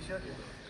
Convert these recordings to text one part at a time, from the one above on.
İnşallah.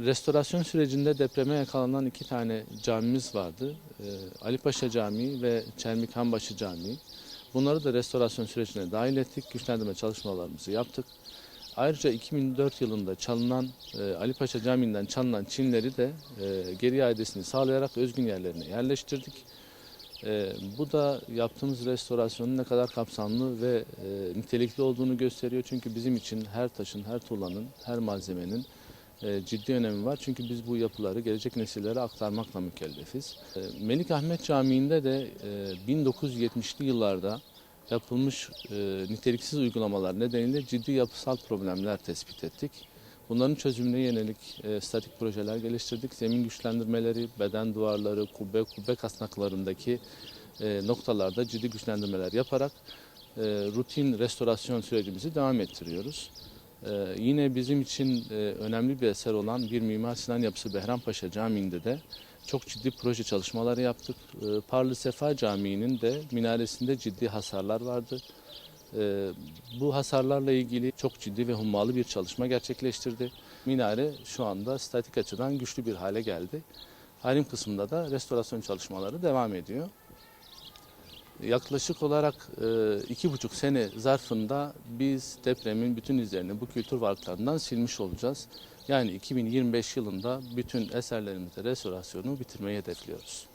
Restorasyon sürecinde depreme yakalanan iki tane camimiz vardı. Ee, Ali Paşa Camii ve Çelmik Hanbaşı Camii. Bunları da restorasyon sürecine dahil ettik. Güçlendirme çalışmalarımızı yaptık. Ayrıca 2004 yılında çalınan e, Ali Paşa Camii'nden çalınan çinleri de e, geri iadesini sağlayarak özgün yerlerine yerleştirdik. E, bu da yaptığımız restorasyonun ne kadar kapsamlı ve nitelikli olduğunu gösteriyor. Çünkü bizim için her taşın, her tuğlanın, her malzemenin ciddi önemi var. Çünkü biz bu yapıları gelecek nesillere aktarmakla mükellefiz. E, Melik Ahmet Camii'nde de e, 1970'li yıllarda yapılmış e, niteliksiz uygulamalar nedeniyle ciddi yapısal problemler tespit ettik. Bunların çözümüne yönelik e, statik projeler geliştirdik. Zemin güçlendirmeleri, beden duvarları, kubbe, kubbe kasnaklarındaki e, noktalarda ciddi güçlendirmeler yaparak e, rutin restorasyon sürecimizi devam ettiriyoruz. Ee, yine bizim için e, önemli bir eser olan bir Mimar Sinan Yapısı Behrampaşa Camii'nde de çok ciddi proje çalışmaları yaptık. Ee, Parlı Sefa Camii'nin de minaresinde ciddi hasarlar vardı. Ee, bu hasarlarla ilgili çok ciddi ve hummalı bir çalışma gerçekleştirdi. Minare şu anda statik açıdan güçlü bir hale geldi. Harim kısmında da restorasyon çalışmaları devam ediyor. Yaklaşık olarak e, iki buçuk sene zarfında biz depremin bütün izlerini bu kültür varlıklarından silmiş olacağız. Yani 2025 yılında bütün eserlerimizde restorasyonu bitirmeyi hedefliyoruz.